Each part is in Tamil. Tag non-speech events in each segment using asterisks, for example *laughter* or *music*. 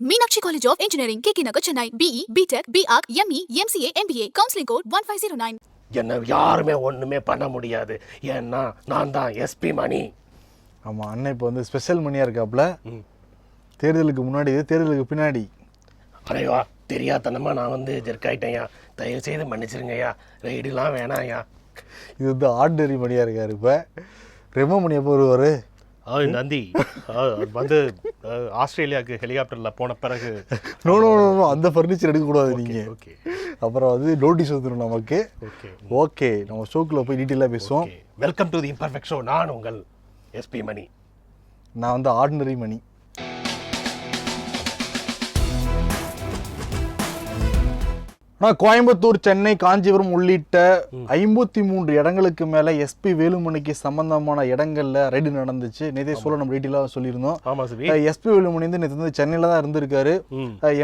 Meenakshi College of Engineering, Keki Nagar, Chennai. BE, BTech, BArch, ME, MCA, MBA. Counseling code 1509. என்னை யாருமே ஒண்ணுமே பண்ண முடியாது. ஏன்னா நான் தான் எஸ்பி மணி. ஆமாம் அண்ணன் இப்போ வந்து ஸ்பெஷல் மணியாக இருக்காப்புல தேர்தலுக்கு முன்னாடி இது தேர்தலுக்கு பின்னாடி. அரைவா தெரியாதனமா நான் வந்து ஜெர்க் ஆயிட்டேன்யா. தயவு செய்து மன்னிச்சிருங்கய்யா ரைடுலாம் வேணாம்யா. இது வந்து ஆர்டினரி மணியாக இருக்காரு இப்போ. ரெமோ மணி எப்போ வருவார்? நந்தி. வந்து ஆஸ்திரேலியாவுக்கு ஹெலிகாப்டர்ல போன பிறகு. நோ நோ நோ, அந்த ஃபர்னிச்சர் எடுக்கக்கூடாது நீங்கள் ஓகே அப்புறம் வந்து நோட்டீஸ் வந்துடும் நமக்கு. ஓகே ஓகே நம்ம ஷோக்கில் போய் டீட்டெயிலாக பேசுவோம். Welcome to the imperfect show நான் உங்கள் எஸ்பி மணி. நான் வந்து ஆர்டினரி மணி. ஆனால் கோயம்புத்தூர் சென்னை காஞ்சிபுரம் உள்ளிட்ட ஐம்பத்தி மூன்று இடங்களுக்கு மேலே எஸ்பி வேலுமணிக்கு சம்பந்தமான இடங்கள்ல ரெய்டு நடந்துச்சு. நேதே சொல்ல நம்ம டீட்டெயிலாக சொல்லியிருந்தோம். எஸ்பி வேலுமணி வந்து நேற்று வந்து சென்னையில் தான் இருந்திருக்காரு.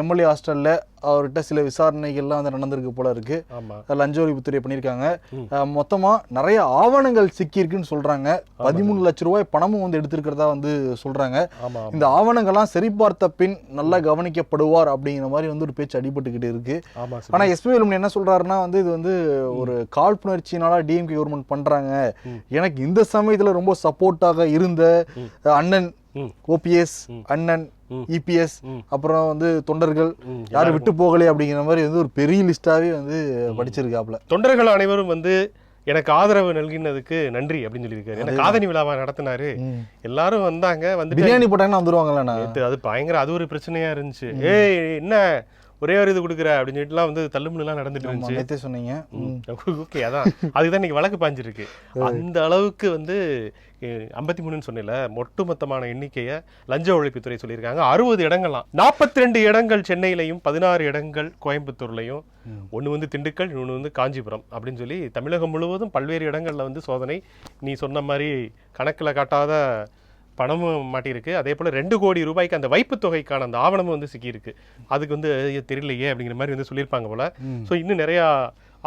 எம்எல்ஏ ஹாஸ்டலில் அவர்கிட்ட சில விசாரணைகள்லாம் வந்து நடந்திருக்கு போல இருக்கு. லஞ்ச ஒழிப்புத்துறை பண்ணியிருக்காங்க. அஹ் மொத்தமா நிறைய ஆவணங்கள் சிக்கியிருக்குன்னு சொல்றாங்க. பதிமூணு லட்ச ரூபாய் பணமும் வந்து எடுத்திருக்கிறதா வந்து சொல்றாங்க. ஆமா இந்த ஆவணங்கள்லாம் சரிபார்த்த பின் நல்லா கவனிக்கப்படுவார் அப்படிங்கிற மாதிரி வந்து ஒரு பேச்சு அடிபட்டுக்கிட்டு இருக்கு. ஆமா ஆனா எஸ்பி வேலுமணி என்ன சொல்றாருன்னா வந்து இது வந்து ஒரு காழ்ப்புணர்ச்சினால டிஎம்கே கவர்மெண்ட் பண்றாங்க. எனக்கு இந்த சமயத்துல ரொம்ப சப்போர்ட்டாக இருந்த அண்ணன். ஓபிஎஸ் அண்ணன் இபிஎஸ் அப்புறம் வந்து தொண்டர்கள் யாரும் விட்டு போகலை அப்படிங்கிற மாதிரி வந்து ஒரு பெரிய லிஸ்டாவே வந்து படிச்சிருக்காப்ல தொண்டர்கள் அனைவரும் வந்து எனக்கு ஆதரவு நல்கினதுக்கு நன்றி அப்படின்னு சொல்லியிருக்காரு. எனக்கு காதணி விழாவா நடத்தினாரு. எல்லாரும் வந்தாங்க வந்துட்டு பிரியாணி போட்டாங்கன்னா வந்துருவாங்கல்லண்ணா நேத்து அது பயங்கர அது ஒரு பிரச்சனையா இருந்துச்சு. ஏய் என்ன? ஒரே ஒரு இது கொடுக்குற அப்படின்னு சொல்லிட்டுலாம் வந்து தள்ளுமுள்ளுலாம் நடந்துட்டு இருந்துச்சு. சொன்னீங்க. *laughs* ஓகே அதான். அதுதான் இன்னைக்கு வழக்கு பாஞ்சிருக்கு. அந்த அளவுக்கு வந்து ஐம்பத்தி மூணுன்னு சொன்னேன்ல ஒட்டுமொத்தமான எண்ணிக்கையை லஞ்ச ஒழிப்புத்துறை சொல்லியிருக்காங்க. அறுபது இடங்கள்லாம் நாற்பத்தி ரெண்டு இடங்கள் சென்னையிலையும் பதினாறு இடங்கள் கோயம்புத்தூர்லையும் ஒன்று வந்து திண்டுக்கல் இன்னொன்று வந்து காஞ்சிபுரம் அப்படின்னு சொல்லி தமிழகம் முழுவதும் பல்வேறு இடங்கள்ல வந்து சோதனை. நீ சொன்ன மாதிரி கணக்கில் காட்டாத பணமும் மாட்டியிருக்கு. அதே போல் ரெண்டு கோடி ரூபாய்க்கு அந்த வைப்பு தொகைக்கான அந்த ஆவணமும் வந்து சிக்கியிருக்கு. அதுக்கு வந்து தெரியலையே அப்படிங்கிற மாதிரி வந்து சொல்லியிருப்பாங்க போல. ஸோ இன்னும் நிறையா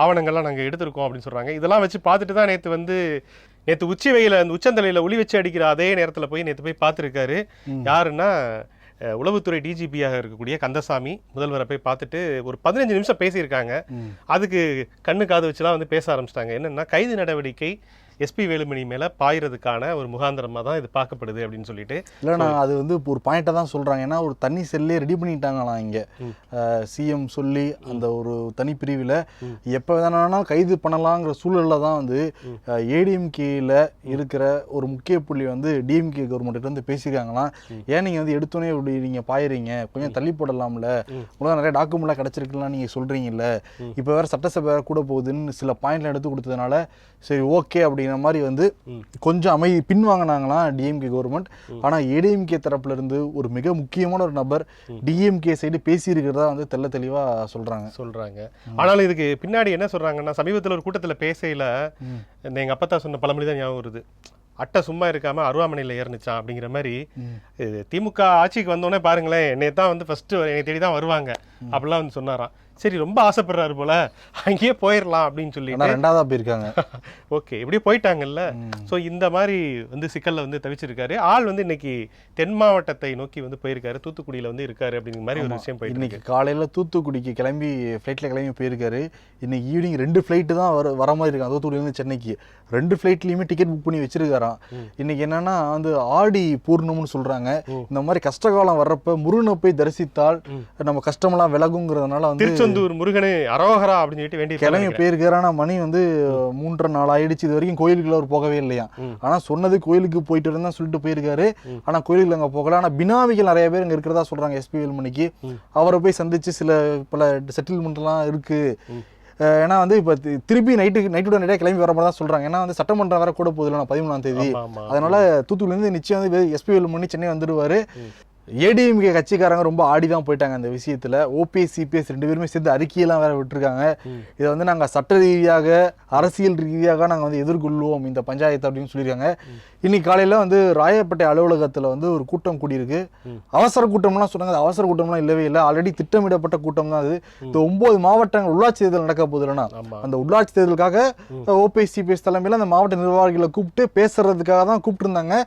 ஆவணங்கள்லாம் நாங்கள் எடுத்திருக்கோம் அப்படின்னு சொல்கிறாங்க இதெல்லாம் வச்சு பார்த்துட்டு தான் நேற்று வந்து நேற்று உச்சி வெயில அந்த உச்சந்தலையில் ஒளி வச்சு அடிக்கிற அதே நேரத்தில் போய் நேற்று போய் பார்த்துருக்காரு. யாருன்னா உளவுத்துறை டிஜிபியாக இருக்கக்கூடிய கந்தசாமி. முதல்வரை போய் பார்த்துட்டு ஒரு பதினஞ்சு நிமிஷம் பேசியிருக்காங்க. அதுக்கு கண்ணு காது வச்சுலாம் வந்து பேச ஆரம்பிச்சிட்டாங்க. என்னன்னா கைது நடவடிக்கை எஸ்பி வேலுமணி மேலே பாயிறதுக்கான ஒரு முகாந்திரமாக தான் இது பார்க்கப்படுது அப்படின்னு சொல்லிட்டு இல்லைண்ணா அது வந்து ஒரு பாயிண்ட்டை தான் சொல்றாங்க. ஏன்னா ஒரு தனி செல்லே ரெடி பண்ணிட்டாங்களாம் இங்க. சிஎம் சொல்லி அந்த ஒரு தனி பிரிவில் எப்போ வேணாலும் கைது பண்ணலாங்கிற சூழல்ல தான் வந்து ஏடிஎம்கேல இருக்கிற ஒரு முக்கிய புள்ளி வந்து டிஎம்கே கவர்மெண்ட் வந்து பேசியிருக்காங்களாம். ஏன் நீங்க வந்து எடுத்தோடனே இப்படி நீங்க பாயிறீங்க? கொஞ்சம் தள்ளி போடலாம்ல. உங்களுக்கு நிறைய டாக்குமெண்ட்லாம் கிடைச்சிருக்கலாம் நீங்க சொல்றீங்கல்ல. இப்போ வேற சட்டசபை வேற கூட போகுதுன்னு சில பாயிண்ட்ல எடுத்து கொடுத்ததுனால சரி ஓகே அப்படிங்கிற மாதிரி வந்து கொஞ்சம் அமைதி பின்வாங்கினாங்களாம் டிஎம்கே கவர்மெண்ட் ஆனா ஏடிஎம்கே தரப்புல இருந்து ஒரு மிக முக்கியமான ஒரு நபர் டிஎம்கே சைடு பேசியிருக்கிறதா வந்து தெள்ள தெளிவா சொல்றாங்க. சொல்றாங்க. ஆனாலும் இதுக்கு பின்னாடி என்ன சொல்றாங்கன்னா சமீபத்தில் ஒரு கூட்டத்தில் பேசையில இந்த எங்க அப்பத்தா சொன்ன பழமொழி தான் ஞாபகம் வருது. அட்டை சும்மா இருக்காம அருவாமனையில் ஏறினுச்சான் அப்படிங்கிற மாதிரி. திமுக ஆட்சிக்கு வந்தோடனே பாருங்களேன் என்னை தான் வந்து ஃபர்ஸ்ட் என்னை தேடி தான் வருவாங்க அப்படிலாம் வந்து சொன்னாராம். சரி ரொம்ப ஆசைப்படுறாரு போல. அங்கேயே போயிடலாம் அப்படின்னு சொல்லி ஆனா ரெண்டாவதா போயிருக்காங்க. *laughs* ஓகே இப்படியே போயிட்டாங்கல்ல. ஸோ இந்த மாதிரி வந்து சிக்கல்ல வந்து தவிச்சிருக்காரு. ஆள் வந்து இன்னைக்கு தென் மாவட்டத்தை நோக்கி வந்து போயிருக்காரு. தூத்துக்குடியில வந்து இருக்காரு அப்படிங்கிற மாதிரி ஒரு விஷயம் போயிட்டு இன்னைக்கு காலையில தூத்துக்குடிக்கு கிளம்பி ஃப்ளைட்ல கிளம்பி போயிருக்காரு. இன்னைக்கு ஈவினிங் ரெண்டு ஃப்ளைட்டு தான் வர வர மாதிரி இருக்காங்க தூத்துக்குடியிலேருந்து சென்னைக்கு. ரெண்டு ஃப்ளைட்லயுமே டிக்கெட் புக் பண்ணி வச்சிருக்காராம். இன்னைக்கு என்னன்னா வந்து ஆடி பூர்ணம்னு சொல்றாங்க. இந்த மாதிரி கஷ்டகாலம் வர்றப்ப முருகனை போய் தரிசித்தால் நம்ம கஷ்டமெல்லாம் விலகுங்கிறதுனால வந்து திருச்செந்தூர் முருகனே அரோகரா அப்படின்னு சொல்லிட்டு வேண்டி கிளம்பி போயிருக்காரு ஆனா மணி வந்து மூன்றரை நாள் ஆயிடுச்சு. இது வரைக்கும் கோயிலுக்குள்ள அவர் போகவே இல்லையா? ஆனா சொன்னது கோயிலுக்கு போயிட்டு இருந்தா சொல்லிட்டு போயிருக்காரு. ஆனா கோயிலுக்கு அங்க போகல. ஆனா பினாமிகள் நிறைய பேர் இங்க இருக்கிறதா சொல்றாங்க எஸ்பி வேலுமணிக்கு. அவரை போய் சந்திச்சு சில பல செட்டில்மெண்ட் எல்லாம் இருக்கு அஹ் ஏன்னா வந்து இப்ப திருப்பி நைட்டு நைட்டோட நைட்டே கிளம்பி வர மாதிரி தான் சொல்றாங்க. ஏன்னா வந்து சட்டமன்றம் வேற கூட போகுதுல பதிமூணாம் தேதி. அதனால தூத்துக்குடில இருந்து நிச்சயம் வந்து எஸ்பி வேலுமணி சென்னை வந்துடுவாரு ஏடிஎம்கே கட்சிக்காரங்க ரொம்ப ஆடி தான் போயிட்டாங்க அந்த விஷயத்துல. ஓபிஎஸ் சிபிஎஸ் ரெண்டு பேருமே சேர்ந்து அறிக்கையெல்லாம் வேற விட்டுருக்காங்க. இதை வந்து நாங்க சட்ட ரீதியாக அரசியல் ரீதியாக நாங்க வந்து எதிர்கொள்வோம் இந்த பஞ்சாயத்து அப்படின்னு சொல்லியிருக்காங்க. இன்னைக்கு காலையில வந்து ராயப்பேட்டை அலுவலகத்துல வந்து ஒரு கூட்டம் கூடியிருக்கு. அவசர கூட்டம்லாம் சொன்னாங்க. அது அவசர கூட்டம்லாம் இல்லவே இல்லை. ஆல்ரெடி திட்டமிடப்பட்ட கூட்டம் தான் அது. இந்த ஒன்பது மாவட்டங்கள் உள்ளாட்சி தேர்தல் நடக்க ஆமா. அந்த உள்ளாட்சி தேர்தலுக்காக ஓபிஎஸ் சிபிஎஸ் தலைமையில் அந்த மாவட்ட நிர்வாகிகளை கூப்பிட்டு பேசுறதுக்காக தான் கூப்பிட்டுருந்தாங்க.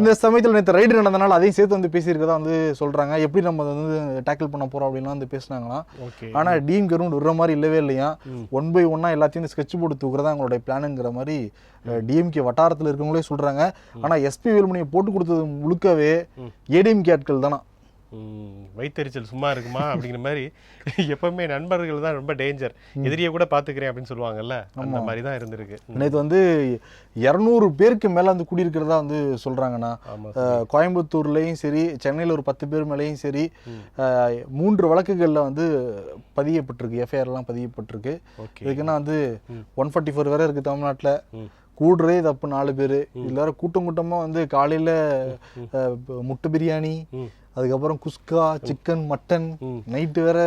இந்த சமயத்தில் நேற்று ரைடு நடந்தனால அதையும் சேர்த்து வந்து பேசியிருக்கதா வந்து சொல்றாங்க. எப்படி நம்ம அதை வந்து டேக்கிள் பண்ண போறோம் அப்படின்லாம் வந்து பேசினாங்களாம். ஓகே. ஆனா டீம் கருண் விடுற மாதிரி இல்லவே இல்லையா? ஒன் பை ஒன்னா எல்லாத்தையும் ஸ்கெட்ச் போட்டு தூக்குறதா அவங்களுடைய பிளானுங்கிற மாதிரி டிஎம்கே வட்டாரத்தில் இருக்கவங்களே சொல்றாங்க. ஆனா எஸ்பி வேலுமணியை போட்டு கொடுத்தது முழுக்கவே ஏடிஎம்கே ஆட்கள் தானா? ம், வயித்தெரிச்சல் சும்மா இருக்குமா அப்படிங்கிற மாதிரி *laughs* எப்பவுமே நண்பர்கள் தான் ரொம்ப டேஞ்சர் எதிரியை கூட பாத்துக்கிறேன் அப்படின்னு சொல்லுவாங்கல்ல அந்த மாதிரி தான் இருந்திருக்கு. நேற்று வந்து இரநூறு பேருக்கு மேல வந்து குடியிருக்கிறதா வந்து அஹ், கோயம்புத்தூர்லயும் சரி சென்னையில் ஒரு பத்து பேர் மேலேயும் சரி மூன்று வழக்குகளில் வந்து பதியப்பட்டிருக்கு எஃப்ஐஆர் எல்லாம் பதியப்பட்டிருக்கு. இதுக்குன்னா வந்து ஒன் ஃபார்ட்டி ஃபோர் வேற இருக்கு தமிழ்நாட்டில். கூடுறதே தப்பு நாலு பேர். வேற கூட்டம் கூட்டமா வந்து காலையில முட்டை பிரியாணி. அதுக்கப்புறம் குஸ்கா சிக்கன் மட்டன். நைட்டு வேற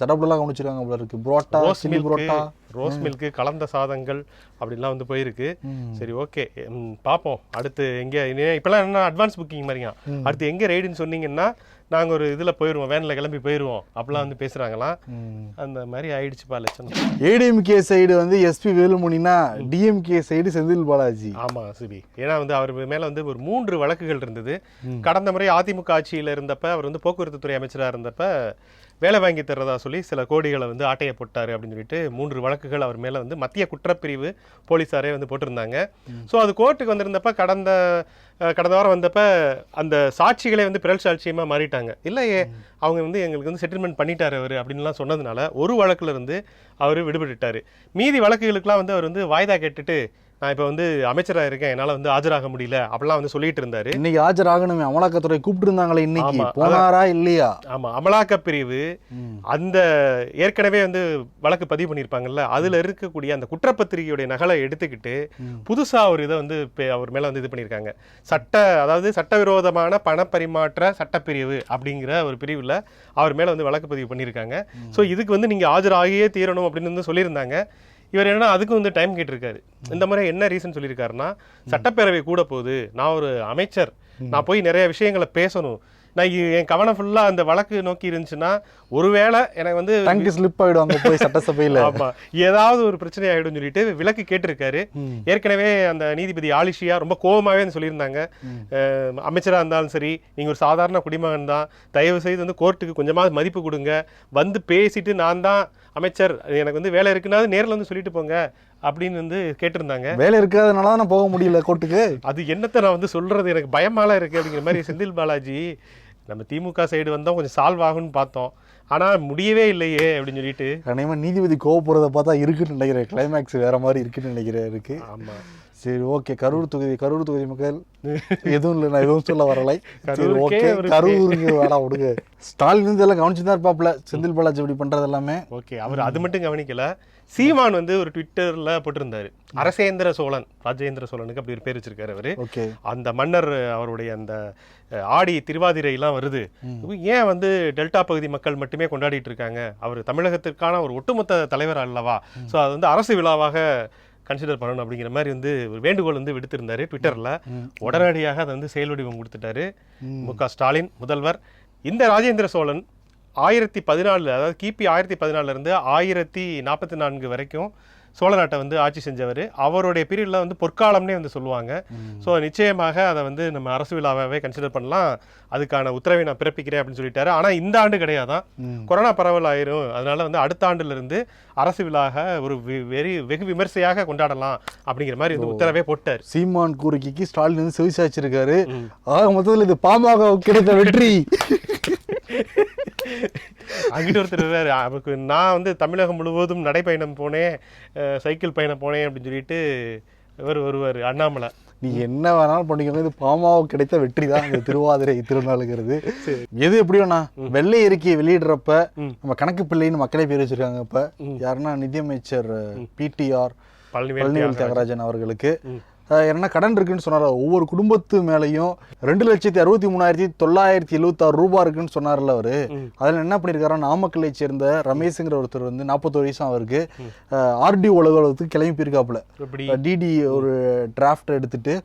தடபுடலாம் கவனிச்சிருக்காங்க போல இருக்கு. Parotta chilli parotta. Rose milk கலந்த சாதங்கள் அப்படிலாம் வந்து போயிருக்கு. சரி ஓகே. பார்ப்போம் அடுத்து எங்க இப்பெல்லாம் என்ன அட்வான்ஸ் புக்கிங் மாதிரியா? அடுத்து எங்க ரைடுன்னு சொன்னீங்கன்னா நாங்க ஒரு இதுல போயிருவோம் வேன்ல கிளம்பி போயிருவோம். அப்படிலாம் வந்து பேசுறாங்களாம். ம். அந்த மாதிரி ஆயிடுச்சுப்பா லட்சணம். ஏடிஎம்கே சைடு வந்து எஸ்பி வேலுமணினா டிஎம்கே சைடு செந்தில் பாலாஜி. ஆமா சிபி. ஏன்னா வந்து அவர் மேல வந்து ஒரு மூன்று வழக்குகள் இருந்தது. கடந்த முறை அதிமுக ஆட்சியில இருந்தப்ப அவர் வந்து போக்குவரத்து துறை அமைச்சரா இருந்தப்ப வேலை வாங்கி தர்றதா சொல்லி சில கோடிகளை வந்து ஆட்டைய போட்டாரு அப்படின்னு சொல்லிட்டு மூன்று வழக்குகள் அவர் மேல வந்து மத்திய குற்றப்பிரிவு போலீசாரே வந்து போட்டிருந்தாங்க. ஸோ அது கோர்ட்டுக்கு வந்திருந்தப்ப கடந்த கடந்த வாரம் வந்தப்ப அந்த சாட்சிகளே வந்து பிறல் சாட்சியமா மாறிட்டாங்க. இல்லையே அவங்க வந்து எங்களுக்கு வந்து செட்டில்மெண்ட் பண்ணிட்டாரு அவர் அப்படின்லாம் சொன்னதுனால ஒரு வழக்குல இருந்து அவர் விடுபட்டுட்டாரு. மீதி வழக்குகளுக்கெல்லாம் வந்து அவர் வந்து வாய்தா கேட்டுட்டு நான் இப்போ வந்து அமைச்சராக இருக்கேன். என்னால் வந்து ஆஜராக முடியல. அப்படிலாம் வந்து சொல்லிட்டு இருந்தாரு. இன்னைக்கு ஆஜராகணுமே. அமலாக்கத்துறை கூப்பிட்டு இருந்தாங்களே இன்னைக்கு போனாரா இல்லையா? ஆமா. அமலாக்க பிரிவு அந்த ஏற்கனவே வந்து வழக்கு பதிவு பண்ணியிருப்பாங்கல்ல அதுல இருக்கக்கூடிய அந்த குற்றப்பத்திரிகையுடைய நகலை எடுத்துக்கிட்டு புதுசா ஒரு இதை வந்து அவர் மேல வந்து இது பண்ணியிருக்காங்க. சட்ட அதாவது சட்டவிரோதமான பணப்பரிமாற்ற சட்டப்பிரிவு அப்படிங்கிற ஒரு பிரிவுல அவர் மேல வந்து வழக்கு பதிவு பண்ணியிருக்காங்க. ஸோ இதுக்கு வந்து நீங்க ஆஜராகியே தீரணும் அப்படின்னு வந்து சொல்லியிருந்தாங்க. இவர் என்ன அதுக்கு வந்து டைம் கேட்டிருக்காரு. இந்த முறை என்ன ரீசன் சொல்லியிருக்காருன்னா சட்டப்பேரவை கூட போகுது நான் ஒரு அமைச்சர் நான் போய் நிறைய விஷயங்களை பேசணும். நான் என் கவனம் ஃபுல்லா அந்த வழக்கு நோக்கி இருந்துச்சுன்னா ஒருவேளை எனக்கு வந்து டங்கு ஸ்லிப் ஆயிடுவாங்க போய் சட்டசபையில. *laughs* ஆமா. ஏதாவது ஒரு பிரச்சனை ஆயிடும்னு சொல்லிட்டு விலக்கு கேட்டிருக்காரு. ஏற்கனவே அந்த நீதிபதி ஆலிஷியா ரொம்ப கோபமாவே வந்து சொல்லியிருந்தாங்க. அஹ், அமைச்சரா இருந்தாலும் சரி நீங்க ஒரு சாதாரண குடிமகன் தான். தயவு செய்து வந்து கோர்ட்டுக்கு கொஞ்சமாவது மதிப்பு கொடுங்க. வந்து பேசிட்டு நான் தான் அமைச்சர் எனக்கு வந்து வேலை இருக்குன்னா நேர்ல வந்து சொல்லிட்டு போங்க அப்படின்னு வந்து கேட்டிருந்தாங்க. வேலை இருக்காதனால தான் போக முடியல கோர்ட்டுக்கு. அது என்னத்தை நான் வந்து சொல்றது? எனக்கு பயமாலாம் இருக்கு அப்படிங்கிற மாதிரி செந்தில் பாலாஜி நம்ம திமுக சைடு வந்தோம் கொஞ்சம் சால்வ் ஆகும்னு பார்த்தோம். ஆனா முடியவே இல்லையே அப்படின்னு சொல்லிட்டு. கண்டிப்பா நீதிபதி கோவப்படுறத பார்த்தா இருக்குன்னு நினைக்கிறேன். கிளைமேக்ஸ் வேற மாதிரி இருக்குன்னு நினைக்கிறேன் இருக்கு. ஆமா. சரி ஓகே கரூர் தொகுதி கரூர் தொகுதி மக்கள். *laughs* எதுவும் இல்லை நான் எதுவும் சொல்ல வரலை. சரி ஓகே கரூருங்க வேணா விடுங்க. ஸ்டாலின் வந்து எல்லாம் கவனிச்சு தான் இருப்பாப்ல செந்தில் பாலாஜி இப்படி பண்றது எல்லாமே. ஓகே அவர் அது மட்டும் கவனிக்கல. சீமான் வந்து ஒரு ட்விட்டர்ல போட்டிருந்தாரு. அரசேந்திர சோழன் ராஜேந்திர சோழனுக்கு அப்படி ஒரு பேர் வச்சிருக்காரு அவரு. அந்த மன்னர் அவருடைய அந்த ஆடி திருவாதிரையெல்லாம் வருது. ஏன் வந்து டெல்டா பகுதி மக்கள் மட்டுமே கொண்டாடிட்டு இருக்காங்க? அவர் தமிழகத்திற்கான ஒரு ஒட்டுமொத்த தலைவர் அல்லவா? ஸோ அது வந்து அரசு விழாவாக கன்சிடர் பண்ணணும் அப்படிங்கிற மாதிரி வந்து ஒரு வேண்டுகோள் வந்து விடுத்திருந்தாரு ட்விட்டர்ல. உடனடியாக அதை வந்து செயல் வடிவம் கொடுத்துட்டாரு. மு. க ஸ்டாலின் முதல்வர். இந்த ராஜேந்திர சோழன் ஆயிரத்தி பதினாலில் அதாவது கிபி ஆயிரத்தி பதினாலுல இருந்து ஆயிரத்தி நாற்பத்தி நான்கு வரைக்கும் சோழ நாட்டை வந்து ஆட்சி செஞ்சவர். அவருடைய பீரியடில் வந்து பொற்காலம்னே வந்து சொல்லுவாங்க. ஸோ நிச்சயமாக அதை வந்து நம்ம அரசு விழாவாகவே கன்சிடர் பண்ணலாம். அதுக்கான உத்தரவை நான் பிறப்பிக்கிறேன் அப்படின்னு சொல்லிட்டாரு. ஆனால் இந்த ஆண்டு கிடையாதான் கொரோனா பரவல் ஆயிரும். அதனால வந்து அடுத்த ஆண்டுல இருந்து அரசு விழாக ஒரு வெறி வெகு விமர்சையாக கொண்டாடலாம் அப்படிங்கிற மாதிரி வந்து உத்தரவே போட்டார். சீமான் கோரிக்கைக்கு ஸ்டாலின் வந்து செவிசாச்சிருக்காரு ஆக மொத்தத்தில் இது பாமக கிடைத்த வெற்றி. *laughs* அங்கிட்டு ஒருத்தர் வேறு அவருக்கு நான் வந்து தமிழகம் முழுவதும் நடைப்பயணம் போனேன். சைக்கிள் பயணம் போனேன் அப்படின்னு சொல்லிட்டு இவர் வருவார் அண்ணாமலை. நீ என்ன வேணாலும் பண்ணிக்கோங்க. இது பாமாவுக்கு கிடைத்த வெற்றி தான். இந்த திருவாதிரை திருநாளுங்கிறது. எது எப்படி வேணா வெள்ளை அறிக்கையை வெளியிடுறப்ப நம்ம கணக்கு பிள்ளைன்னு மக்களே பேர் வச்சிருக்காங்க இப்ப. யாருன்னா நிதியமைச்சர் பிடிஆர் பழனிவேல் தியாகராஜன். அவர்களுக்கு. என்ன கடன் இருக்குன்னு சொன்னார் ஒவ்வொரு குடும்பத்து மேலேயும் ரெண்டு லட்சத்தி அறுபத்தி மூணாயிரத்தி தொள்ளாயிரத்தி எழுபத்தாறு ரூபாய் இருக்குன்னு சொன்னார்ல அவரு. அதில் என்ன பண்ணியிருக்காரு நாமக்கல்லை சேர்ந்த ரமேஷுங்கிற ஒருத்தர் வந்து நாற்பத்தோரு வயசு அவருக்கு ஆர்டி உலகத்துக்கு கிளம்பி போயிருக்காப்புல. டிடி ஒரு டிராஃப்ட் எடுத்துட்டு.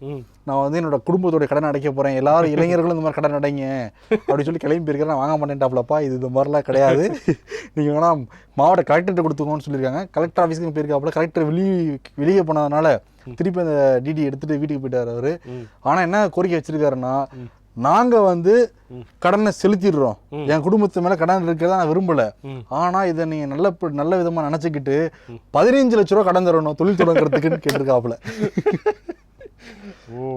நான் வந்து என்னோட குடும்பத்தோட கடன் அடைக்க போறேன் எல்லாரும் இளைஞர்களும் இந்த மாதிரி கடன் அடைங்க அப்படின்னு சொல்லி கிளம்பி போயிருக்கிறேன் நான் வாங்க மாட்டேன்டாப்லப்பா இது இந்த மாதிரிலாம் கிடையாது. நீங்க வேணா மாவட்ட கலெக்டர்கிட்ட கொடுத்துக்கோன்னு சொல்லியிருக்காங்க. கலெக்டர் ஆஃபீஸ்க்கு போயிருக்காப்புல கலெக்டர் வெளியே வெளியே போனதுனால திருப்பி அந்த டிடி எடுத்துட்டு வீட்டுக்கு போயிட்டாரு அவரு. ஆனா என்ன கோரிக்கை வச்சிருக்காருன்னா நாங்க வந்து கடனை செலுத்திடுறோம். என் குடும்பத்து மேல கடன் இருக்கிறதா நான் விரும்பல. ஆனா இதை நீங்க நல்ல நல்ல விதமா நினைச்சுக்கிட்டு பதினஞ்சு லட்ச ரூபா கடன் தரணும் தொழில் தொடங்குறதுக்குன்னு கேட்டிருக்காப்புல. *laughs* ஓ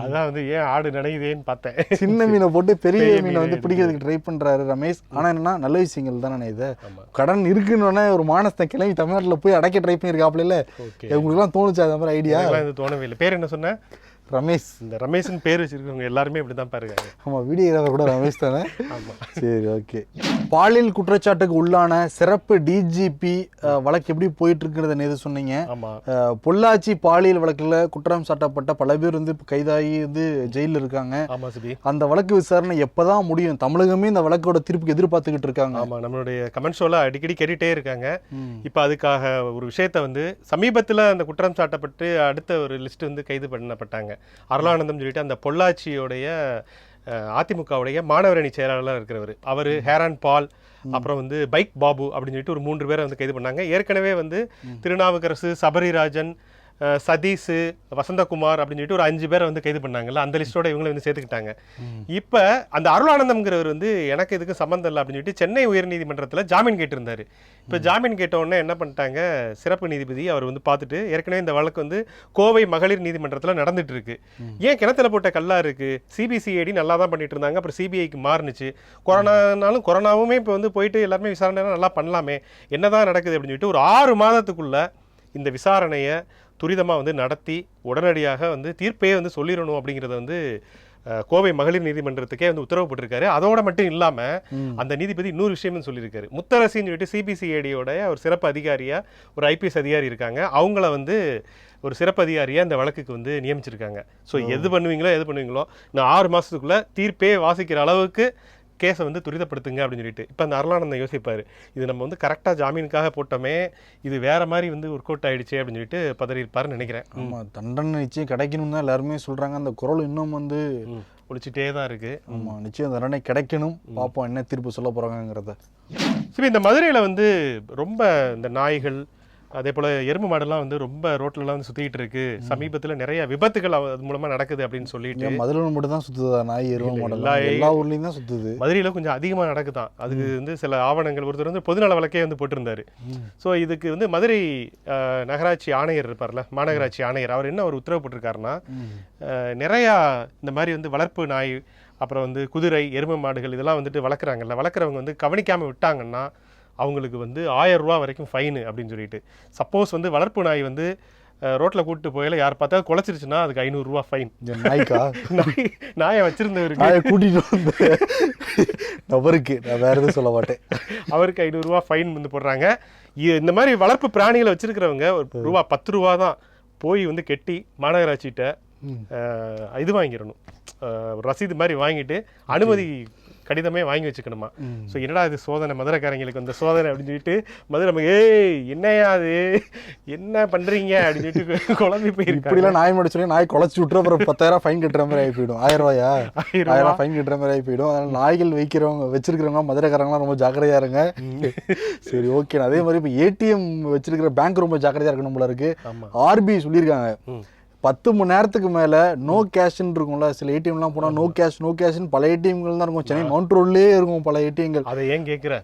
அதான் வந்து ஏன் ஆடு நனையுதேன்னு பார்த்தேன். சின்ன *laughs* மீனை போட்டு பெரிய மீனை வந்து பிடிக்கிறதுக்கு ட்ரை பண்றாரு ரமேஷ். ஆனா என்னன்னா நல்ல விஷயங்கள் தானே இது. கடன் இருக்குன்னு ஒரு மானஸ்தை கிளம்பி தமிழ்நாட்டுல போய் அடைக்க ட்ரை பண்ணியிருக்காப்புல இல்ல. ஓகே உங்களுக்கு எல்லாம் தோணுச்சு அந்த மாதிரி ஐடியா தோணவே இல்லை. பேர் என்ன சொன்ன? ரமேஷ். இந்த ரமேஷ்னு பேர் வச்சிருக்கவங்க எல்லாருமே இப்படிதான் பாருங்க. ஆமா வீடியோகிராஃபர் கூட ரமேஷ் தானே? ஆமா. சரி ஓகே பாலியல் குற்றச்சாட்டுக்கு உள்ளான சிறப்பு டிஜிபி வழக்கு எப்படி போயிட்டு இருக்குன்றத நேற்று சொன்னீங்க? ஆமா. அஹ், பொள்ளாச்சி பாலியல் வழக்குல குற்றம் சாட்டப்பட்ட பல பேர் வந்து இப்ப கைதாகி வந்து ஜெயிலில் இருக்காங்க. ஆமா சுபி. அந்த வழக்கு விசாரணை எப்பதான் முடியும்? தமிழகமே இந்த வழக்கோட தீர்ப்புக்கு எதிர்பார்த்துக்கிட்டு இருக்காங்க. ஆமா நம்மளுடைய கமெண்ட் ஷோல அடிக்கடி கேட்டுட்டே இருக்காங்க. இப்போ அதுக்காக ஒரு விஷயத்த வந்து சமீபத்துல அந்த குற்றம் சாட்டப்பட்டு அடுத்த ஒரு லிஸ்ட் வந்து கைது பண்ணப்பட்டாங்க. அருளானந்தம் சொல்லிட்டு அந்த பொள்ளாச்சியோடைய அதிமுகவுடைய மாணவர் அணி செயலாளராக இருக்கிறவர். அவர் ஹேரான் பால் அப்புறம் வந்து பைக் பாபு அப்படின்னு சொல்லிட்டு ஒரு மூன்று பேரை வந்து கைது பண்ணாங்க. ஏற்கனவே வந்து திருநாவுக்கரசு சபரிராஜன் சதீஷ் வசந்தகுமார் அப்படின்னு சொல்லிட்டு ஒரு அஞ்சு பேரை வந்து கைது பண்ணாங்கல்ல. அந்த லிஸ்டோட இவங்களை வந்து சேர்த்துக்கிட்டாங்க. இப்போ அந்த அருளானந்தம்ங்கிறவர் வந்து எனக்கு இதுக்கு சம்மந்தம் இல்லை அப்படின்னு சொல்லிட்டு சென்னை உயர்நீதிமன்றத்தில் ஜாமீன் கேட்டிருந்தாரு. இப்போ ஜாமீன் கேட்ட உடனே என்ன பண்ணிட்டாங்க? சிறப்பு நீதிபதி அவர் வந்து பார்த்துட்டு ஏற்கனவே இந்த வழக்கு வந்து கோவை மகளிர் நீதிமன்றத்தில் நடந்துட்டு இருக்கு ஏன் கிணத்துல போட்ட கல்லா இருக்கு? சிபிசிஐடி நல்லா தான் பண்ணிட்டு இருந்தாங்க. அப்புறம் சிபிஐக்கு மாறுனுச்சு. கொரோனானாலும் கொரோனாவுமே இப்போ வந்து போயிட்டு எல்லாருமே விசாரணை நல்லா பண்ணலாமே. என்னதான் நடக்குது அப்படின்னு சொல்லிட்டு ஒரு ஆறு மாதத்துக்குள்ள இந்த விசாரணையை துரிதமாக வந்து நடத்தி உடனடியாக வந்து தீர்ப்பே வந்து சொல்லிடணும் அப்படிங்கிறத வந்து கோவை மகளிர் நீதிமன்றத்துக்கே வந்து உத்தரவு போட்டிருக்காரு. அதோட மட்டும் இல்லாமல் அந்த நீதிபதி இன்னொரு விஷயமும் சொல்லியிருக்காரு. முத்தரசின்னு சொல்லிட்டு சிபிசிஐடியோட ஒரு சிறப்பு அதிகாரியா ஒரு ஐபிஎஸ் அதிகாரி இருக்காங்க. அவங்கள வந்து ஒரு சிறப்பு அதிகாரியா இந்த வழக்குக்கு வந்து நியமிச்சிருக்காங்க. ஸோ எது பண்ணுவீங்களோ எது பண்ணுவீங்களோ இன்னும் ஆறு மாசத்துக்குள்ள தீர்ப்பே வாசிக்கிற அளவுக்கு கேஸை வந்து துரிதப்படுத்துங்க அப்படின்னு சொல்லிட்டு. இப்போ அந்த அருளானந்தம் யோசிப்பாரு. இது நம்ம வந்து கரெக்டாக ஜாமீனுக்காக போட்டோமே இது வேற மாதிரி வந்து ஒர்க் அவுட் ஆயிடுச்சே அப்படின்னு சொல்லிட்டு பதறியிருப்பாருன்னு நினைக்கிறேன். ஆமா தண்டனை நிச்சயம் கிடைக்கணும் தான் எல்லாருமே சொல்றாங்க. அந்த குரல் இன்னும் வந்து. ஒழிச்சிட்டே தான் இருக்கு. ஆமா நிச்சயம் தண்டனை கிடைக்கணும். பார்ப்போம் என்ன தீர்ப்பு சொல்ல போறாங்கங்கிறத. சரி இந்த மதுரையில் வந்து ரொம்ப இந்த நாய்கள் அதே போல் எருமை மாடெல்லாம் வந்து ரொம்ப ரோட்லலாம் வந்து சுற்றிக்கிட்டு இருக்கு சமீபத்தில் நிறைய விபத்துகள் அது மூலமாக நடக்குது அப்படின்னு சொல்லிட்டு. ஏன் மதுரை மட்டும் தான் சுத்துதா? நாய் இல்ல, மாடல் எல்லா எல்லா ஊர்லயும் தான் சுத்துது. மதுரையில் கொஞ்சம் அதிகமாக நடக்குதான். அதுக்கு வந்து சில ஆவணங்கள் ஒருத்தர் வந்து பொதுநல வழக்கே வந்து போட்டிருந்தாரு. ஸோ இதுக்கு வந்து மதுரை நகராட்சி ஆணையர் இருப்பார்ல மாநகராட்சி ஆணையர் அவர் என்ன ஒரு உத்தரவு போட்டிருக்காருன்னா நிறையா இந்த மாதிரி வந்து வளர்ப்பு நாய் அப்புறம் வந்து குதிரை எருமை மாடுகள் இதெல்லாம் வந்துட்டு வளர்க்குறாங்கல்ல வளர்க்குறவங்க வந்து கவனிக்காமல் விட்டாங்கன்னா அவங்களுக்கு வந்து ஆயிரம் ரூபா வரைக்கும் ஃபைனு அப்படின்னு சொல்லிட்டு. சப்போஸ் வந்து வளர்ப்பு நாய் வந்து ரோட்டில் கூட்டிட்டு போயில யார் பார்த்தா குலைச்சிருச்சுன்னா அதுக்கு ஐநூறுரூவா ஃபைன் நாய்க்கா? நாய் நாயை வச்சிருந்தவருக்கு நாயை கூட்டிட்டு வந்து. நபருக்கு. நான் வேற எதுவும் சொல்ல மாட்டேன். அவருக்கு ஐநூறுரூவா ஃபைன் வந்து போடுறாங்க. இந்த மாதிரி வளர்ப்பு பிராணிகளை வச்சிருக்கிறவங்க ஒரு ரூபா பத்து ரூபா தான் போய் வந்து கெட்டி மாநகராட்சிகிட்ட இது வாங்கிடணும். ரசீது மாதிரி வாங்கிட்டு அனுமதி கடிதமே வாங்கி வச்சுக்கணுமா? ஸோ என்னடா இது சோதனை? மதுரைக்காரங்களுக்கு வந்த சோதனை அப்படின்னு சொல்லிட்டு மதுரை நம்ம, ஏய் என்னையா அது? என்ன பண்றீங்க? அப்படின்னு சொல்லிட்டு குழம்பி போயிருக்காங்க. இப்படிலாம் நாய் மாடு சொல்லி நாய் குலைச்சி விட்டுரு அப்புறம் பத்தாயிரம் ஃபைன் கட்டுற மாதிரி ஆகி போயிடும். ஆயிரம் ரூபாயா? ஆயிரம் ஆயிரம் ஃபைன் கட்டுற மாதிரி ஆகி போயிடும். அதனால நாய்கள் வைக்கிறவங்க வச்சிருக்கிறவங்க மதுரைக்காரங்களாம் ரொம்ப ஜாக்கிரதையா இருங்க. சரி ஓகே அதே மாதிரி இப்போ ஏடிஎம் வச்சிருக்கிற பேங்க் ரொம்ப ஜாக்கிரதையா இருக்கணும் போல இருக்கு. ஆர்பிஐ சொல்லியிருக்காங்க. பத்து மணி நேரத்துக்கு மேல நோ கேஷ்ன்னு இருக்கும்ல. சில ஏடிஎம்லாம் போனா நோ கேஷ் நோ கேஷ்னு பல ஏடிஎம்கள் தான் இருக்கும். சென்னை மவுண்ட் ரோட்லயே இருக்கும் பல ஏடிஎம்கள் அதை ஏன் கேட்குற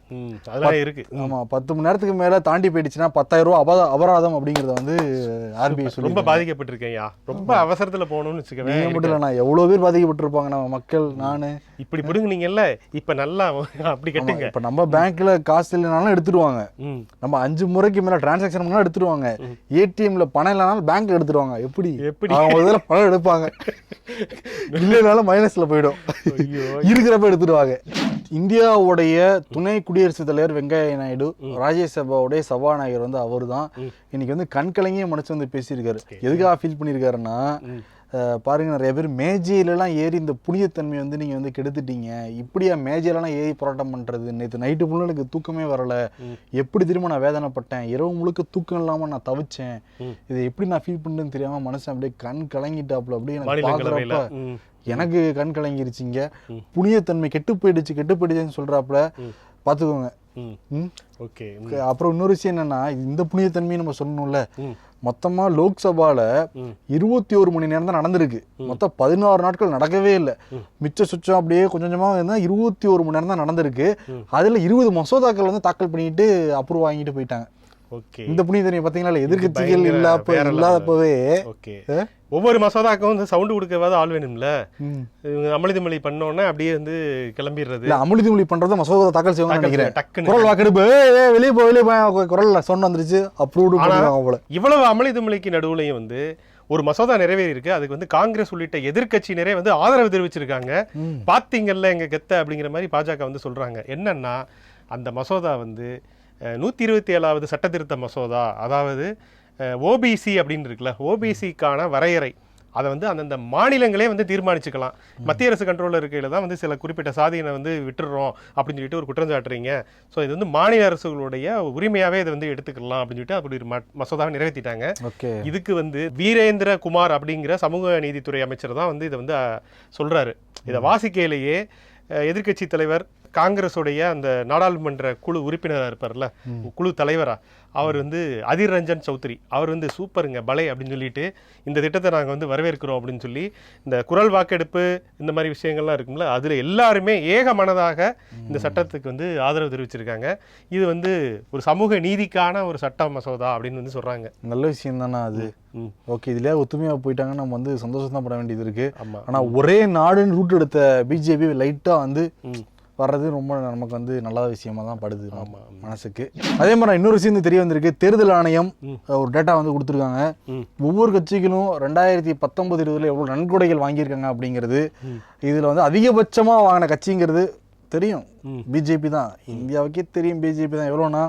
அதெல்லாம் இருக்கு. ஆமா பத்து மணி நேரத்துக்கு மேல தாண்டி போயிடுச்சுன்னா பத்தாயிரம் ரூபாய் அபரா அபராதம் அப்படிங்கறத வந்து ஆர்பிஐ சொல்லி ரொம்ப பாதிக்கப்பட்டிருக்கேன்யா ரொம்ப அவசரத்துல போகணும்னு வச்சுக்கவே நீங்க மட்டும் இல்ல நான் எவ்வளவு பேர் பாதிக்கப்பட்டிருப்பாங்க நம்ம மக்கள் நானு. இப்படி பிடுங்குனீங்கல்ல இப்ப நல்லா அப்படி கட்டுங்க. இப்ப நம்ம பேங்க்ல காசு இல்லைனாலும் எடுத்துடுவாங்க நம்ம அஞ்சு முறைக்கு மேல டிரான்சாக்ஷன் பண்ணா எடுத்துடுவாங்க ஏடிஎம்ல பணம் இல்லைனாலும் பேங்க்ல எடுத்துடுவாங்க எப்படி? எப்படி? அவங்க இதில் பணம் எடுப்பாங்க. இல்லைனாலும் மைனஸ்ல போயிடும். இருக்கிறப்ப எடுத்துடுவாங்க. இந்தியாவுடைய துணை குடியரசுத் தலைவர் வெங்கையா நாயுடு ராஜ்யசபாவுடைய சபாநாயகர் வந்து அவர் தான் இன்னைக்கு வந்து கண் கலங்கிய மனசு வந்து பேசியிருக்காரு. எதுக்காக ஃபீல் பண்ணியிருக்காருன்னா அஹ், பாருங்க நிறைய பேர் மேஜையிலலாம் ஏறி இந்த புனிதத்தன்மையை வந்து நீங்கள் வந்து கெடுத்துட்டீங்க. இப்படியா மேஜையிலலாம் ஏறி போராட்டம் பண்ணுறது நேற்று நைட்டு ஃபுல்லாக எனக்கு தூக்கமே வரல. எப்படி திரும்ப நான் வேதனைப்பட்டேன்? இரவு முழுக்க தூக்கம் இல்லாமல் நான் தவிச்சேன். இதை எப்படி நான் ஃபீல் பண்ணுன்னு தெரியாமல் மனசன் அப்படியே கண் கலங்கிட்டாப்புல. அப்படியே எனக்கு பார்க்குறப்ப. எனக்கு கண் கலங்கிருச்சிங்க புனிதத்தன்மை கெட்டு போயிடுச்சு கெட்டு போயிடுச்சுன்னு சொல்றாப்புல. பார்த்துக்கோங்க? ஓகே. அப்புறம் இன்னொரு விஷயம் என்னன்னா இந்த புனிதத்தன்மையை நம்ம சொல்லணும்ல. மொத்தமா லோக்சபால. இருபத்தி ஒரு மணி நேரம் தான் நடந்திருக்கு மொத்தம் பதினாறு நாட்கள் நடக்கவே இல்லை. மிச்ச சுச்சம் அப்படியே கொஞ்சம் கொஞ்சமா இருந்தா இருபத்தி ஒரு மணி நேரம் தான் நடந்திருக்கு அதுல இருபது மசோதாக்கள் வந்து தாக்கல் பண்ணிட்டு அப்ரூவ் வாங்கிட்டு போயிட்டாங்க. இந்த புனிதத்தன்மை பாத்தீங்களா எதிர்கட்சிகள் பயங்கர இல்லாப்ப. இல்லாதப்பவே ஓகே? ஒவ்வொரு மசோதாக்கும் வந்து சவுண்டு கொடுக்கவாத ஆள் வேணும்ல. அமளிதுமளி பண்ணோன்னே அப்படியே வந்து கிளம்பிடுறது. இல்ல அமுழுதி மொழி பண்றத மசோதா தாக்கல் செய்வாங்க நினைக்கிறேன். டக்குன்னு. குரல் வாக்கெடுப்பு வெளியே போ வெளியே போ. குரல்ல சொன்ன வந்துருச்சு அப்ரூவ்டு போல. இவ்வளவு அமளிதுமளிக்கு நடுவுலையும் வந்து ஒரு மசோதா நிறைவேறி இருக்கு அதுக்கு வந்து காங்கிரஸ் உள்ளிட்ட எதிர்க்கட்சியினரே வந்து ஆதரவு தெரிவிச்சிருக்காங்க. பாத்தீங்கல்ல எங்க கெத்த அப்படிங்கிற மாதிரி பாஜக வந்து சொல்றாங்க. என்னன்னா அந்த மசோதா வந்து நூற்றி இருபத்தி ஏழாவது சட்டத்திருத்த மசோதா அதாவது ஓபிசி அப்படின்னு இருக்குல்ல ஓபிசிக்கான வரையறை அதை வந்து அந்தந்த மாநிலங்களே வந்து தீர்மானிச்சுக்கலாம். மத்திய அரசு கண்ட்ரோலில் இருக்கையில் தான் வந்து சில குறிப்பிட்ட சாதியினை வந்து விட்டுடுறோம் அப்படின்னு சொல்லிட்டு ஒரு குற்றம் சாட்டுறீங்க. ஸோ இது வந்து மாநில அரசுகளுடைய உரிமையாகவே இதை வந்து எடுத்துக்கலாம் அப்படின்னு சொல்லிட்டு அப்படி ஒரு ம- மசோதாவை நிறைவேற்றிட்டாங்க. ஓகே. இதுக்கு வந்து வீரேந்திர குமார் அப்படிங்கிற சமூக நீதித்துறை அமைச்சர் தான் வந்து இதை வந்து அஹ், சொல்றாரு. இதை வாசிக்கையிலேயே அஹ், எதிர்க்கட்சி தலைவர் காங்கிரஸுடைய அந்த நாடாளுமன்ற குழு உறுப்பினராக இருப்பார்ல குழு தலைவரா அவர் வந்து அதிர் ரஞ்சன் சௌத்ரி. அவர் வந்து சூப்பருங்க பலே அப்படின்னு சொல்லிட்டு இந்த திட்டத்தை நாங்கள் வந்து வரவேற்கிறோம் அப்படின்னு சொல்லி இந்த குரல் வாக்கெடுப்பு இந்த மாதிரி விஷயங்கள்லாம் இருக்கும்ல அதில் எல்லாருமே ஏக மனதாக இந்த சட்டத்துக்கு வந்து ஆதரவு தெரிவிச்சிருக்காங்க. இது வந்து ஒரு சமூக நீதிக்கான ஒரு சட்ட மசோதா அப்படின்னு வந்து சொல்றாங்க. நல்ல விஷயம் தானே அது ஓகே இதுலயே ஒத்துமையா போயிட்டாங்கன்னா நம்ம வந்து சந்தோஷம் தான் பட வேண்டியது இருக்கு. ஆனா ஒரே நாடுன்னு ரூட் எடுத்த பிஜேபி லைட்டா வந்து. வர்றது ரொம்ப நமக்கு வந்து நல்ல விஷயமா தான் படுது நம்ம ஆமா, ஆமா. மனசுக்கு. அதே மாதிரி இன்னொரு விஷயம் தெரிய வந்திருக்கு. தேர்தல் ஆணையம் ஒரு டேட்டா வந்து கொடுத்துருக்காங்க. ஒவ்வொரு கட்சிகளும் ரெண்டாயிரத்தி பத்தொன்பது இருபதுல எவ்வளவு நன்கொடைகள் வாங்கியிருக்காங்க அப்படிங்கிறது இதுல வந்து அதிகபட்சமா வாங்கின கட்சிங்கிறது தெரியும். பிஜேபி தான். இந்தியாவுக்கே தெரியும் பிஜேபி தான். எவ்வளோனா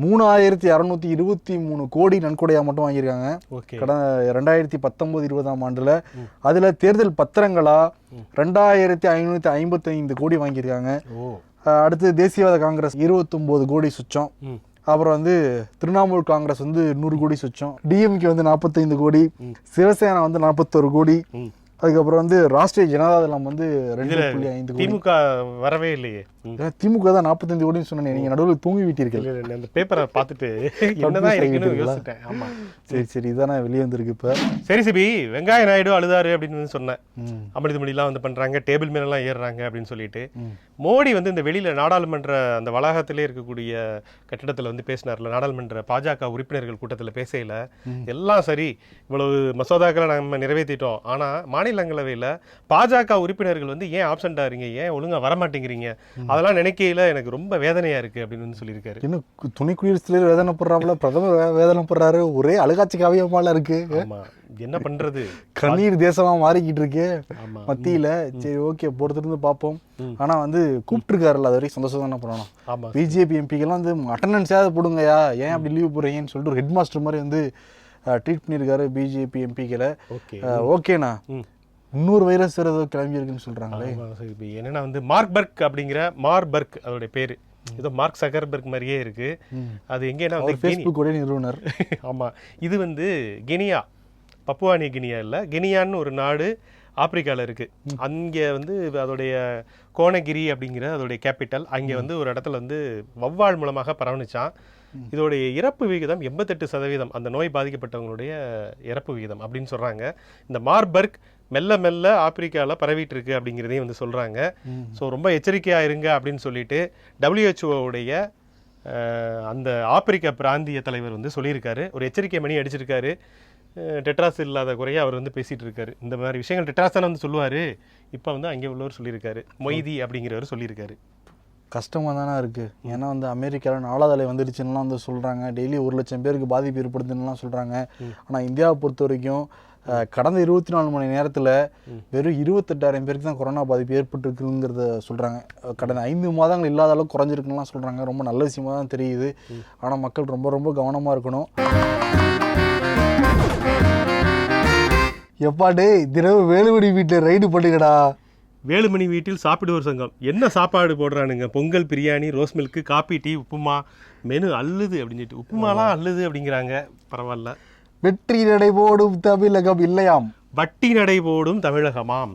மூணாயிரத்தி அறுநூத்தி இருபத்தி மூணு கோடி நன்கொடையா மட்டும் வாங்கியிருக்காங்க. கடந்த ரெண்டாயிரத்தி பத்தொன்பது இருபதாம் ஆண்டுல அதுல தேர்தல் பத்திரங்களா ரெண்டாயிரத்தி ஐநூத்தி ஐம்பத்தி ஐந்து கோடி வாங்கியிருக்காங்க. அடுத்து தேசியவாத காங்கிரஸ் இருபத்தொம்போது கோடி சுச்சம். அப்புறம் வந்து திரிணாமுல் காங்கிரஸ் வந்து நூறு கோடி சுச்சம். டிஎம்கே வந்து நாற்பத்தைந்து கோடி. சிவசேனா வந்து நாற்பத்தொரு கோடி. அதுக்கப்புறம் வந்து ராஷ்டிரிய ஜனதாதளம் வந்து ரெண்டு புள்ளி ஐந்து திமுக வரவே இல்லையே. திமுக தான் நாற்பத்தஞ்சு கோடின்னு சொன்னேன் நீங்க நடுவில் தூங்கி விட்டீர்கள் அந்த பேப்பரை பார்த்துட்டு *laughs* யோசிச்சிட்டேன். ஆமா. சரி சரி இதானே வெளியே வந்திருக்கு இப்ப. சரி சிபி வெங்காய நாயுடு அழுதாரு அப்படின்னு சொன்னேன். ம். அமிர்தமொழிலாம் வந்து பண்றாங்க டேபிள் மேலெல்லாம் ஏறுறாங்க அப்படின்னு சொல்லிட்டு. மோடி வந்து இந்த வெளியில நாடாளுமன்ற அந்த வளாகத்திலே இருக்கக்கூடிய கட்டிடத்துல வந்து பேசினார்ல நாடாளுமன்ற பாஜக உறுப்பினர்கள் கூட்டத்துல பேசையில எல்லாம் சரி இவ்வளவு மசோதாக்களை நம்ம நிறைவேற்றிட்டோம் ஆனா மாநிலங்களவையில பாஜக உறுப்பினர்கள் வந்து ஏன் ஆப்சண்டா இருங்க ஏன் ஒழுங்கா வரமாட்டேங்கிறீங்க? அதெல்லாம் நினைக்கையில எனக்கு ரொம்ப வேதனையா இருக்கு அப்படின்னு சொல்லியிருக்காரு. இன்னும் துணை குடியரசுத் தலைவர் வேதனைப்படுறாப்புல பிரதமர் வே- வேதனைப்படுறாரு ஒரே அழுகாட்சி காவியமால இருக்கு. ஆமா. என்ன பண்றது? கண்ணீர் தேசமா மாறிக்கிட்டு இருக்கு. மத்தியில சரி ஓகே பொறுத்திருந்து பார்ப்போம். ஆனா வந்து கூப்பிட்டுருக்காருல்ல அது வரைக்கும் சந்தோஷம் தானே பண்ணணும் பிஜேபி எம்பிக்கெல்லாம் வந்து அட்டண்டன்ஸாவது போடுங்கயா ஏன் அப்படி லீவ் போடுறீங்கன்னு சொல்லிட்டு ஹெட் மாஸ்டர் மாதிரி வந்து ட்ரீட் பண்ணியிருக்காரு பிஜேபி எம்பிக்களை ஓகே. ஓகேண்ணா. இன்னொரு வைரஸ் ஏதோ கிளம்பி இருக்குன்னு சரி, இப்ப என்னன்னா வந்து மார்பர்க் அப்படிங்கிற மார்பர்க் அதோட பேரு. ஏதோ மார்க் சகர்பர்க் மாதிரியே இருக்கு. அது எங்கன்னா வந்து ஃபேஸ்புக் உடைய நிறுவனர். கினி- *laughs* ஆமா. இது வந்து கினியா. பப்புவானிய கினியா இல்ல. கினியான்னு ஒரு நாடு ஆப்பிரிக்கால இருக்கு. அங்க வந்து அதோடைய கோணகிரி அப்படிங்கிற அதோடைய கேபிட்டல் அங்க வந்து ஒரு இடத்துல வந்து வௌவால் மூலமாக பரவணுச்சான் இதோடைய இறப்பு விகிதம் எண்பத்தெட்டு சதவீதம். அந்த நோய் பாதிக்கப்பட்டவங்களுடைய இறப்பு விகிதம் அப்படின்னு சொல்றாங்க. இந்த மார்பர்க் மெல்ல மெல்ல ஆப்பிரிக்கால பரவிட்டு இருக்கு அப்படிங்கிறதையும் வந்து சொல்றாங்க. ஸோ ரொம்ப எச்சரிக்கையா இருங்க அப்படின்னு சொல்லிட்டு டபிள்யூஹெச்ஓவுடைய அந்த ஆப்பிரிக்க பிராந்திய தலைவர் வந்து சொல்லியிருக்காரு. ஒரு எச்சரிக்கை மணி அடிச்சிருக்காரு. டெட்ராஸ் இல்லாத குறைய அவர் வந்து பேசிட்டு இருக்காரு. இந்த மாதிரி விஷயங்கள் டெட்ராஸ் தானே வந்து சொல்லுவாரு. இப்போ வந்து அங்கே உள்ளவர் சொல்லியிருக்காரு. மொய்தி அப்படிங்கிறவர் சொல்லியிருக்காரு. கஷ்டமாக தானே இருக்குது ஏன்னா வந்து அமெரிக்காவில் நாலாவது அலை வந்துடுச்சுன்னுலாம் வந்து சொல்கிறாங்க டெய்லி ஒரு லட்சம் பேருக்கு பாதிப்பு ஏற்படுதுன்னுலாம் சொல்கிறாங்க ஆனால் இந்தியாவை பொறுத்த வரைக்கும் கடந்த இருபத்தி நாலு மணி நேரத்தில் வெறும் இருபத்தெட்டாயிரம் பேருக்கு தான் கொரோனா பாதிப்பு ஏற்பட்டிருக்குங்கிறத சொல்கிறாங்க கடந்த ஐந்து மாதங்கள் இல்லாத அளவுக்கு குறைஞ்சிருக்குன்னுலாம் சொல்கிறாங்க ரொம்ப நல்ல விஷயமா தான் தெரியுது. ஆனால் மக்கள் ரொம்ப ரொம்ப கவனமாக இருக்கணும். எப்பாடே தினவு வேலுவடி வீட்டில் ரைடு பண்ணுங்கடா வேலுமணி வீட்டில் சாப்பிடுவோர் சங்கம். என்ன சாப்பாடு போடுறானுங்க? Pongal biryani rose milk coffee tea upma. Menu அள்ளுது அப்படின்னு சொல்லிட்டு உப்புமாலாம் அள்ளுது அப்படிங்கிறாங்க. பரவாயில்ல. வெற்றி நடை போடும் தமிழகம் இல்லையாம்? வட்டி நடை போடும் தமிழகமாம்.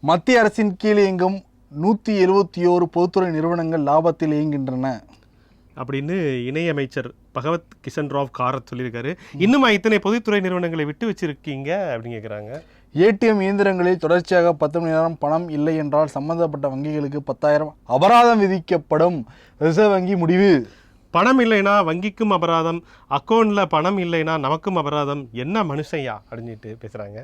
மத்திய அரசின் கீழ் இயங்கும் நூற்றி எழுபத்தி ஓரு பொதுத்துறை நிறுவனங்கள் லாபத்தில் இயங்குகின்றன. அப்படின்னு இணையமைச்சர் பகவத் கிஷன் ராவ் காரத் சொல்லியிருக்காரு. இன்னுமா இத்தனை பொதுத்துறை நிறுவனங்களை விட்டு வச்சிருக்கீங்க அப்படின்னு கேட்குறாங்க ஏடிஎம் இயந்திரங்களில் தொடர்ச்சியாக பத்து மணி நேரம் பணம் இல்லை என்றால் சம்பந்தப்பட்ட வங்கிகளுக்கு பத்தாயிரம் அபராதம் விதிக்கப்படும். ரிசர்வ் வங்கி முடிவு. பணம் இல்லைனா வங்கிக்கும் அபராதம் அக்கௌண்ட்ல பணம் இல்லைனா நமக்கும் அபராதம். என்ன மனுஷன்யா அப்படின்ட்டு பேசுறாங்க.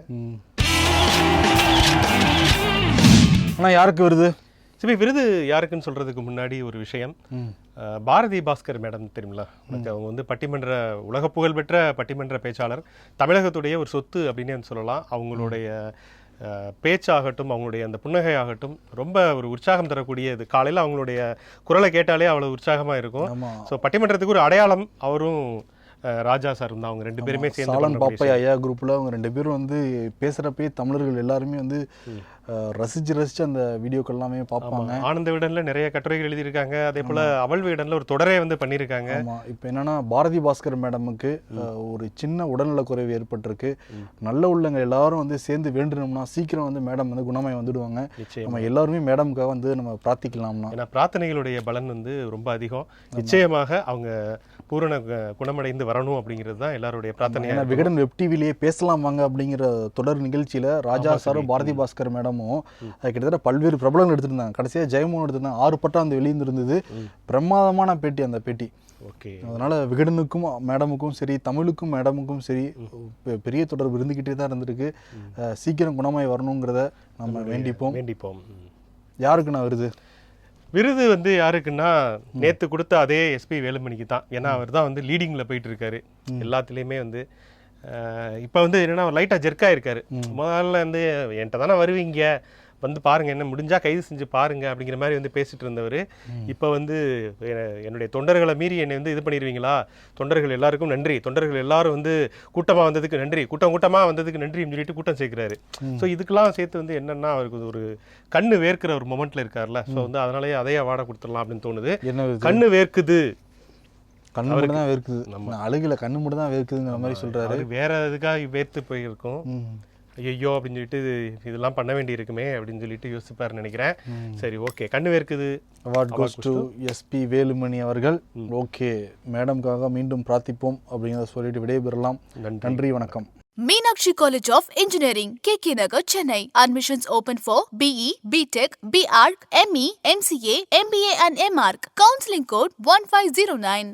ஆனால் யாருக்கு வருது? சரி விருது யாருக்குன்னு சொல்றதுக்கு முன்னாடி ஒரு விஷயம். பாரதி பாஸ்கர் மேடம் தெரியுங்களா அவங்க வந்து பட்டிமன்ற உலக புகழ்பெற்ற பட்டிமன்ற பேச்சாளர். தமிழகத்துடைய ஒரு சொத்து அப்படின்னே சொல்லலாம். அவங்களுடைய பேச்சாகட்டும் அவங்களுடைய அந்த புன்னகை ஆகட்டும் ரொம்ப ஒரு உற்சாகம் தரக்கூடியது காலையில் அவங்களுடைய குரலை கேட்டாலே அவ்வளோ உற்சாகமாக இருக்கும். ஸோ பட்டிமன்றத்துக்கு ஒரு அடையாளம் அவரும் ராஜா சார் தான். அவங்க ரெண்டு பேருமே சேர்ந்து சாலன் பண்ணக்கூடிய பாப்பை ஐயா குரூப்பில் அவங்க ரெண்டு பேரும் வந்து பேசுகிறப்பே தமிழர்கள் எல்லாருமே வந்து ரசிச்சு ரசிச்சு அந்த வீடியோக்கள் எல்லாமே பார்ப்பாங்க. ஆனந்த விடன்ல நிறைய கட்டுரைகள் எழுதியிருக்காங்க. அதே போல அவள் விடன்ல ஒரு தொடரே வந்து பண்ணியிருக்காங்க. இப்போ என்னன்னா பாரதி பாஸ்கர் மேடமுக்கு ஒரு சின்ன உடல்நலக்குறைவு ஏற்பட்டிருக்கு. நல்ல உள்ளவங்க எல்லாரும் வந்து சேர்ந்து வேண்டணும்னா சீக்கிரம் வந்து மேடம் வந்து குணமாய் வந்துடுவாங்க. நம்ம எல்லாருமே மேடமுக்காக வந்து நம்ம பிரார்த்திக்கலாம்னா. ஏன்னா பிரார்த்தனைகளுடைய பலன் வந்து ரொம்ப அதிகம். நிச்சயமாக அவங்க பூரண குணமடைந்து வரணும் அப்படிங்கிறது தான் எல்லாருடைய இருக்கும். விகடன் வெப் டிவிலேயே பேசலாம் வாங்க அப்படிங்கிற தொடர் நிகழ்ச்சியில ராஜா சாரும் பாரதி பாஸ்கர் மேடமும் கிட்டத்தட்ட பல்வேறு பிரபலங்கள் எடுத்திருந்தாங்க. கடைசியாக ஜெயமோகன் எடுத்திருந்தாங்க. ஆறு பட்டம் அந்த வெளியிருந்திருந்தது. பிரமாதமான பேட்டி அந்த பேட்டி. ஓகே. அதனால விகடனுக்கும் மேடமுக்கும் சரி தமிழுக்கும் மேடமுக்கும் சரி பெரிய தொடர்பு இருந்துக்கிட்டே தான் இருந்திருக்கு. சீக்கிரம் குணமாய் வரணுங்கிறத நம்ம வேண்டிப்போம். வேண்டிப்போம். ம். யாருக்கு நான் வருது? விருது வந்து யாருக்குன்னா நேத்து கொடுத்த அதே எஸ்பி வேலுமணிக்கு தான். ஏன்னா அவர் தான் வந்து லீடிங்ல போயிட்டு இருக்காரு எல்லாத்துலேயுமே வந்து இப்ப வந்து என்னன்னா லைட்டா ஜெர்க்கா இருக்காரு முதல்ல வந்து என்கிட்ட தானே வருவீங்க? வந்து பாருங்க என்ன முடிஞ்சா கைது செஞ்சு பாருங்க அப்படிங்கிற மாதிரி வந்து பேசிட்டு இருந்தவர். இப்போ வந்து என்னுடைய தொண்டர்களை மீறி என்னை வந்து இது பண்ணிடுவீங்களா தொண்டர்கள் எல்லாருக்கும் நன்றி. தொண்டர்கள் எல்லாரும் வந்து கூட்டமா வந்ததுக்கு நன்றி. கூட்டம் கூட்டமா வந்ததுக்கு நன்றின்னு சொல்லிட்டு கூட்டம் சேர்க்கிறாரு. ஸோ இதுக்கெல்லாம் சேர்த்து வந்து என்னன்னா அவருக்கு ஒரு கண்ணு வேர்க்கிற ஒரு மொமெண்ட்ல இருக்கார்ல ஸோ வந்து அதனாலயே அதையே அவார்டை கொடுத்துடலாம் அப்படின்னு தோணுது. கண்ணு வேர்க்குது. கண்ணு மட்டும் தான் வேர்க்குது. நான் அழுகல கண்ணு மட்டும் தான் வேர்க்குதுங்கிற மாதிரி சொல்றாரு. வேற எதுக்காக வேர்த்து போயிருக்கும். ஐயோ அப்படின்னு சொல்லிட்டு இது- இதெல்லாம் பண்ண வேண்டி இருக்குமே அப்படின்னு சொல்லிட்டு யோசிப்பாருன்னு நினைக்கிறேன் சரி ஓகே கண்ணு வேர்க்குது award goes to SP Velumani அவர்கள் ஓகே மேடம்காக மீண்டும் பிரார்த்திப்போம் அப்படிங்கிறத சொல்லிட்டு விடைபெறலாம் நன்றி. நன்றி வணக்கம் Meenakshi College of Engineering, KK Nagar, Chennai. Admissions open for BE, BTech, BArc, ME, MCA, MBA and MArc. Counseling code 1509.